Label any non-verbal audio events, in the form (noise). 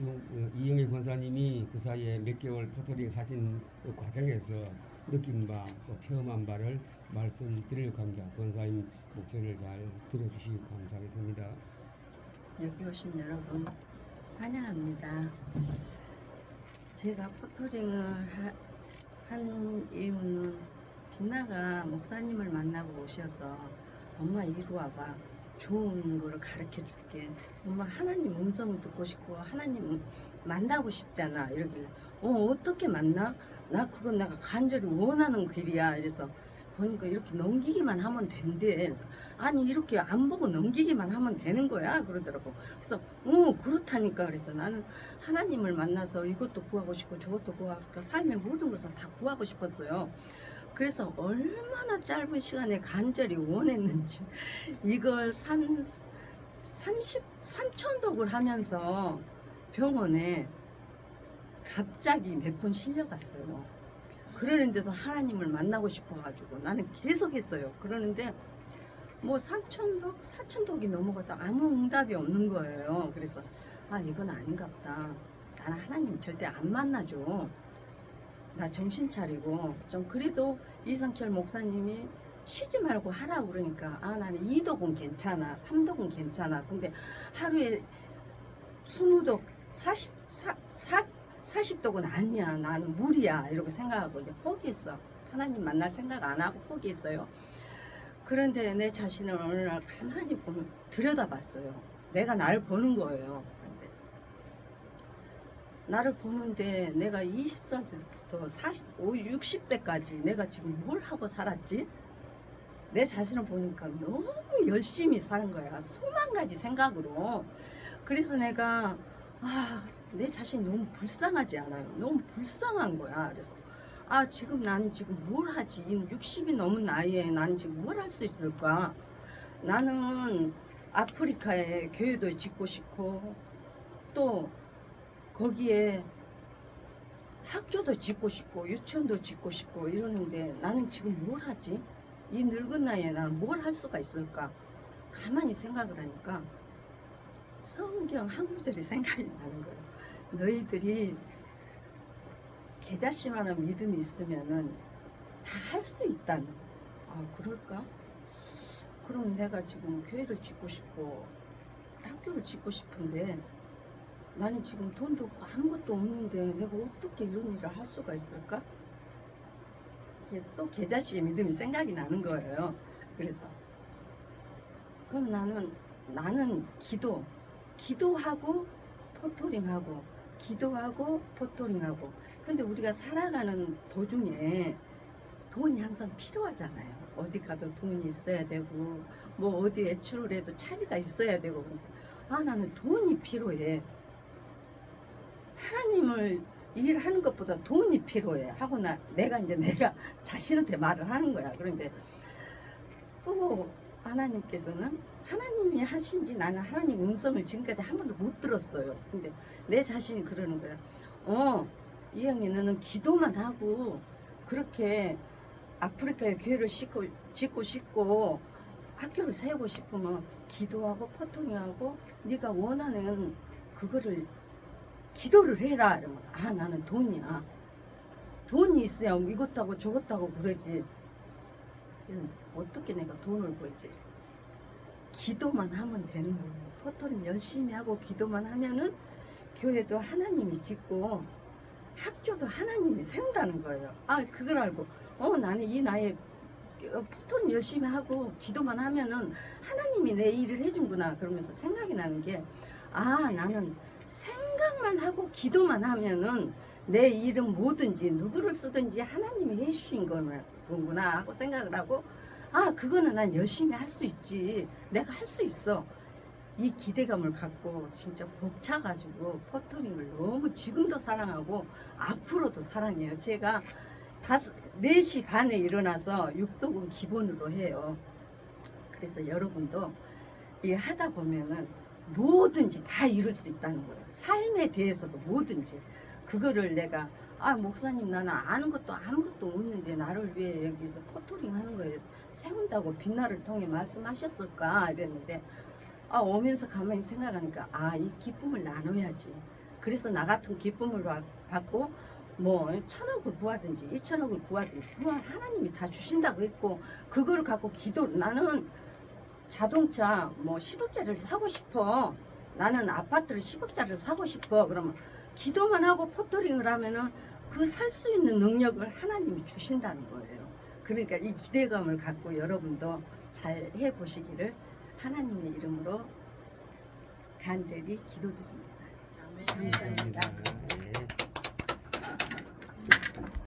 어, 이영애 권사님이 그 사이에 몇 개월 포토링 하신 그 과정에서 느낀 바 또 체험한 바를 말씀드리려고 합니다. 권사님 목소리를 잘 들어주시기 감사하겠습니다. 여기 오신 여러분 환영합니다. 제가 포토링을 하- 한 이유는 빛나가 목사님을 만나고 오셔서 엄마 이리 와봐 좋은 거를 가르쳐 줄게. 엄마 하나님 음성 듣고 싶고 하나님 만나고 싶잖아. 이러길래 어 어떻게 만나? 나 그건 내가 간절히 원하는 길이야. 이래서 보니까 이렇게 넘기기만 하면 된대. 아니 이렇게 안 보고 넘기기만 하면 되는 거야? 그러더라고. 그래서 어 그렇다니까. 그래서 나는 하나님을 만나서 이것도 구하고 싶고 저것도 구하고 삶의 모든 것을 다 구하고 싶었어요 그래서 얼마나 짧은 시간에 간절히 원했는지 이걸 산 30, 3천독을 하면서 병원에 갑자기 몇 번 실려갔어요. 그러는데도 하나님을 만나고 싶어가지고 나는 계속 했어요. 그러는데 뭐 3천독, 4천독이 넘어가다 아무 응답이 없는 거예요. 그래서 아 이건 아닌가 보다. 나는 하나님 절대 안 만나줘. 나 정신 차리고 좀 그래도 이상철 목사님이 쉬지 말고 하라고 그러니까 아 나는 2독은 괜찮아 3독은 괜찮아. 근데 하루에 20독 40, 4, 40독은 아니야. 나는 무리야. 이러고 생각하고 이제 포기했어. 하나님 만날 생각 안 하고 포기했어요. 그런데 내 자신을 어느 날 가만히 보면 들여다봤어요. 내가 나를 보는 거예요 나를 보는데 내가 24세부터 40, 60대까지 내가 지금 뭘 하고 살았지? 내 자신을 보니까 너무 열심히 사는 거야. 수만 가지 생각으로. 그래서 내가, 아, 내 자신이 너무 불쌍하지 않아요. 너무 불쌍한 거야. 그래서, 아, 지금 나는 지금 뭘 하지? 이 60이 넘은 나이에 나는 지금 뭘 할 수 있을까? 나는 아프리카에 교회도 짓고 싶고, 또 거기에 학교도 짓고 싶고 유치원도 짓고 싶고 이러는데 나는 지금 뭘 하지? 이 늙은 나이에 나는 뭘할 수가 있을까? 가만히 생각을 하니까 성경 한 구절이 (laughs) 생각이 나는 거예요. 너희들이 계자씨만한 믿음이 있으면은 다 할 수 있다는. 아 그럴까? 그럼 내가 지금 교회를 짓고 싶고 학교를 짓고 싶은데 나는 지금 돈도 없고 아무것도 없는데 내가 어떻게 이런 일을 할 수가 있을까? 또 계자씨의 믿음이 생각이 나는 거예요. 그래서 그럼 나는 나는 기도, 기도하고 포토링하고 기도하고 포토링하고 근데 우리가 살아가는 도중에 돈이 항상 필요하잖아요. 어디 가도 돈이 있어야 되고 뭐 어디 외출을 해도 차비가 있어야 되고 아 나는 돈이 필요해. 하나님을 일하는 것보다 돈이 필요해 하고 나 내가 이제 내가 (laughs) 자신한테 말을 하는 거야. 그런데 또 하나님께서는 하나님이 하신지 나는 하나님 음성을 지금까지 한 번도 못 들었어요. 근데 내 자신이 그러는 거야. 어, 이영이 너는 기도만 하고 그렇게 아프리카에 교회를 짓고, 짓고 싶고 학교를 세우고 싶으면 기도하고 포통하고 네가 원하는 그거를 기도를 해라. 이러면 아 나는 돈이야. 돈이 있어야 이것하고 저것하고 그러지. 어떻게 내가 돈을 벌지? 기도만 하면 되는 거예요. 포토는 열심히 하고 기도만 하면은 교회도 하나님이 짓고 학교도 하나님이 세운다는 거예요. 아 그걸 알고 어 나는 이 나이에 포토는 열심히 하고 기도만 하면은 하나님이 내 일을 해준구나 그러면서 생각이 나는 게 아 나는 생각만 하고 기도만 하면은 내 일은 뭐든지 누구를 쓰든지 하나님이 해주신 거구나 하고 생각을 하고 아 그거는 난 열심히 할 수 있지. 내가 할 수 있어. 이 기대감을 갖고 진짜 벅차가지고 포토링을 너무 지금도 사랑하고 앞으로도 사랑해요. 제가 다섯 4시 반에 일어나서 육독은 기본으로 해요. 그래서 여러분도 이 하다 보면은 뭐든지 다 이룰 수 있다는 거예요. 삶에 대해서도 뭐든지. 그거를 내가, 아, 목사님, 나는 아는 것도 아무것도 없는데 나를 위해 여기서 포토링 하는 거에 세운다고 빛나를 통해 말씀하셨을까? 이랬는데, 아, 오면서 가만히 생각하니까, 아, 이 기쁨을 나눠야지. 그래서 나 같은 기쁨을 받- 받고 뭐 천억을 구하든지 이천억을 구하든지 그건 하나님이 다 주신다고 했고 그걸 갖고 기도 나는 자동차 뭐 10억짜리를 사고 싶어 나는 아파트를 10억짜리를 사고 싶어 그러면 기도만 하고 포터링을 하면은 그 살 수 있는 능력을 하나님이 주신다는 거예요. 그러니까 이 기대감을 갖고 여러분도 잘 해보시기를 하나님의 이름으로 간절히 기도드립니다. 아멘. 감사합니다. 네.